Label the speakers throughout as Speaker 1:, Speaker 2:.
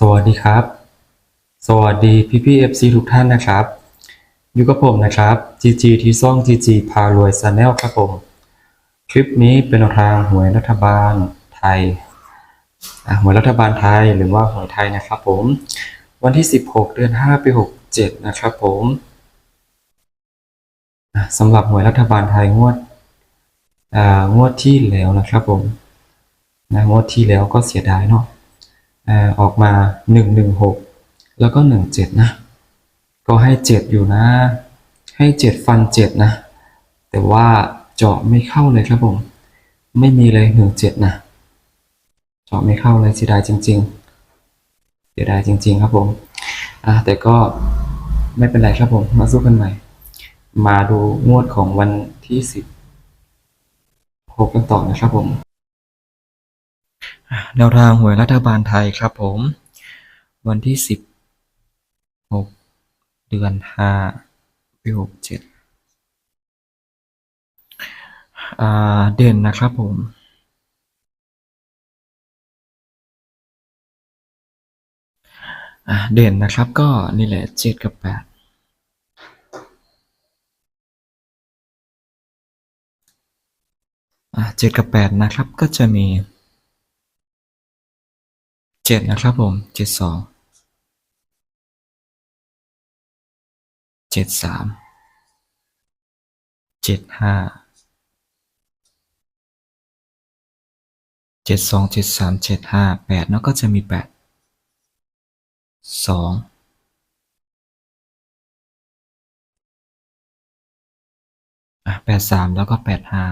Speaker 1: สวัสดีครับ สวัสดีพี่พี่เอฟซีทุกท่านนะครับ อยู่กับผมนะครับ GG ที่ซ่อง GG พารวย a n แนลครับผม คลิปนี้เป็นทางหวยรัฐบาลไทยหวยรัฐบาลไทยหรือว่าหวยไทยนะครับผม วันที่ 16 เดือน 5 ปี 67 นะครับผมสำหรับหวยรัฐบาลไทยงวดงวดที่แล้วนะครับผมนะงวดที่แล้วก็เสียดายเนาะ ออกมาหนึ่งหนึ่งหกแล้วก็หนึ่งเจ็ดนะ ก็ให้เจ็ดอยู่นะ ให้เจ็ดฟันเจ็ดนะ แต่ว่าเจาะไม่เข้าเลยครับผม ไม่มีเลยหนึ่งเจ็ดนะ เจาะไม่เข้าเลยเสียดายจริง ๆ เสียดายจริง ๆ ครับผมอ่าแต่ก็ไม่เป็นไรครับผม มาสู้กันใหม่ มาดูงวดของวันที่สิบหกกันต่อนะครับผม แนวทางหวยรัฐบาลไทยครับผม วันที่สิบหกเดือนห้าปีหกเจ็ดอ่าเด่นนะครับผม เด่นนะครับก็นี่แหละเจ็ดกับแปดเจ็ดกับแปดนะครับก็จะมี เจ็ดนะครับผมเจ็ดสองเจ็ดสามเจ็ดห้าเจ็ดสองเจ็ดสามเจ็ดห้าแปดแล้วก็จะมีแปดสองอะแปดสามแล้วก็แปดห้า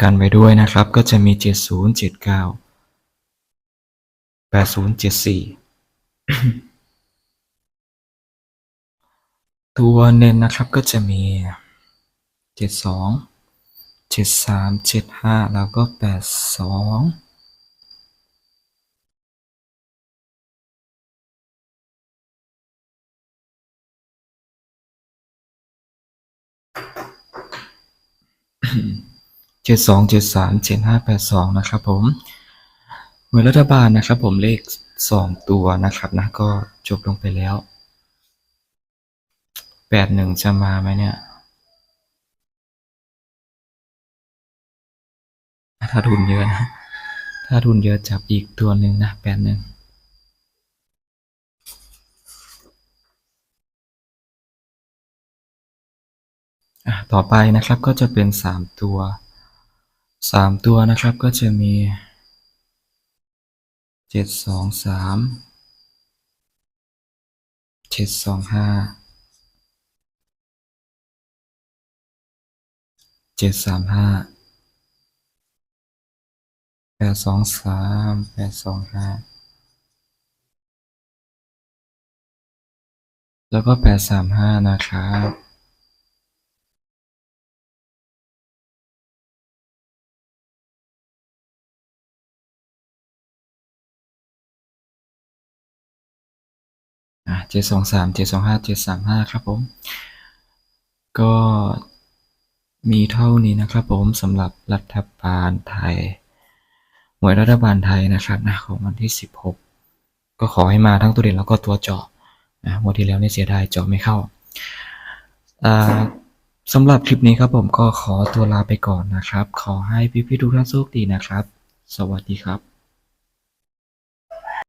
Speaker 1: กันไว้ด้วยนะครับก็จะมี 70 79 80 74 ตัวเน้นนะครับก็จะมี 72 73 75 แล้วก็ 82 เจ็ดสองเจ็ดสามเจ็ดห้าแปดสองนะครับผมหวยรัฐบาลนะครับผมเลขสองตัวนะครับนะก็จบลงไปแล้วแปดหนึ่งจะมาไหมเนี่ย ถ้าทุนเยอะนะ ถ้าทุนเยอะจับอีกตัวหนึ่งนะแปดหนึ่งอะต่อไปนะครับก็จะเป็นสามตัว สามตัวนะครับก็จะมีเจ็ดสองสามเจ็ดสองห้าเจ็ดสามห้าแปดสองสามแปดสองห้าแล้วก็แปดสามห้านะครับ เจ็ดสองสามเจ็ดสองห้าเจ็ดสามห้าครับผม ก็มีเท่านี้นะครับผมสำหรับรัฐบาลไทยหวยรัฐบาลไทยนะครับนะของวันที่สิบหกก็ขอให้มาทั้งตัวเด่นแล้วก็ตัวเจาะนะวันที่แล้วเนี่ยเสียดายเจาะไม่เข้าสำหรับคลิปนี้ครับผมก็ขอตัวลาไปก่อนนะครับ ขอให้พี่ๆทุกท่านโชคดีนะครับ สวัสดีครับ